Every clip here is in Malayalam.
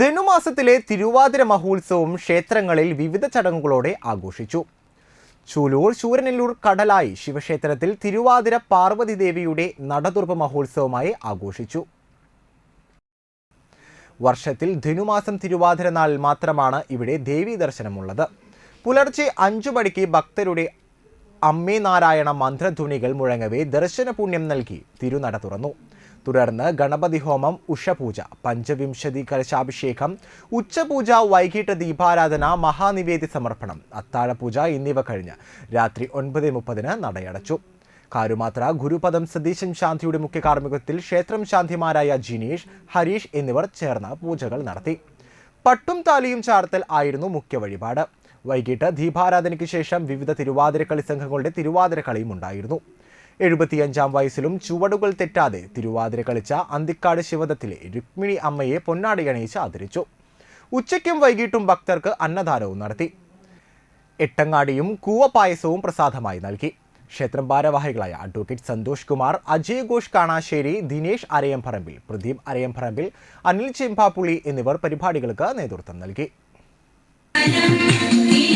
ധനുമാസത്തിലെ തിരുവാതിര മഹോത്സവം ക്ഷേത്രങ്ങളിൽ വിവിധ ചടങ്ങുകളോടെ ആഘോഷിച്ചു. ചൂലൂർ ശൂരനെല്ലൂർ കടലായി ശിവക്ഷേത്രത്തിൽ തിരുവാതിര പാർവതി ദേവിയുടെ നടതുർപ്പ മഹോത്സവമായി ആഘോഷിച്ചു. വർഷത്തിൽ ധനുമാസം തിരുവാതിര നാളിൽ മാത്രമാണ് ഇവിടെ ദേവീ ദർശനമുള്ളത്. പുലർച്ചെ അഞ്ചു മണിക്ക് ഭക്തരുടെ അമ്മേ നാരായണ മന്ത്രധ്വനികൾ മുഴങ്ങവേ ദർശന പുണ്യം നൽകി. തിരുനട തുറന്നു. തുടർന്ന് ഗണപതി ഹോമം ഉഷപൂജ പഞ്ചവിംശതി കലശാഭിഷേകം ഉച്ചപൂജ വൈകിട്ട് ദീപാരാധന മഹാനിവേദി സമർപ്പണം അത്താഴപൂജ എന്നിവ കഴിഞ്ഞ് രാത്രി ഒൻപത് മുപ്പതിന് നടയടച്ചു. കാരുമാത്ര ഗുരുപദം സതീശൻ ശാന്തിയുടെ മുഖ്യ കാർമ്മികത്തിൽ ക്ഷേത്രം ശാന്തിമാരായ ജിനീഷ് ഹരീഷ് എന്നിവർ ചേർന്ന് പൂജകൾ നടത്തി. പട്ടും താലിയും ചാർത്തൽ ആയിരുന്നു മുഖ്യ വഴിപാട്. വൈകിട്ട് ദീപാരാധനയ്ക്ക് ശേഷം വിവിധ തിരുവാതിരക്കളി സംഘങ്ങളുടെ തിരുവാതിരക്കളിയും ഉണ്ടായിരുന്നു. എഴുപത്തിയഞ്ചാം വയസ്സിലും ചുവടുകൾ തെറ്റാതെ തിരുവാതിര കളിച്ച അന്തിക്കാട് ശിവദത്തിലെ രുക്മിണി അമ്മയെ പൊന്നാടിയണിയിച്ച് ആദരിച്ചു. ഉച്ചയ്ക്കും വൈകിട്ടും ഭക്തർക്ക് അന്നദാനവും നടത്തി. എട്ടങ്ങാടിയും കൂവപ്പായസവും പ്രസാദമായി നൽകി. ക്ഷേത്രം ഭാരവാഹികളായ അഡ്വക്കേറ്റ് സന്തോഷ് കുമാർ അജയ് ഘോഷ് കാണാശ്ശേരി ദിനേശ് അരയംപറമ്പിൽ പ്രദീപ് അരയംപറമ്പിൽ അനിൽ ചെമ്പാപ്പുളി എന്നിവർ പരിപാടികൾക്ക് നേതൃത്വം നൽകി.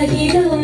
I know.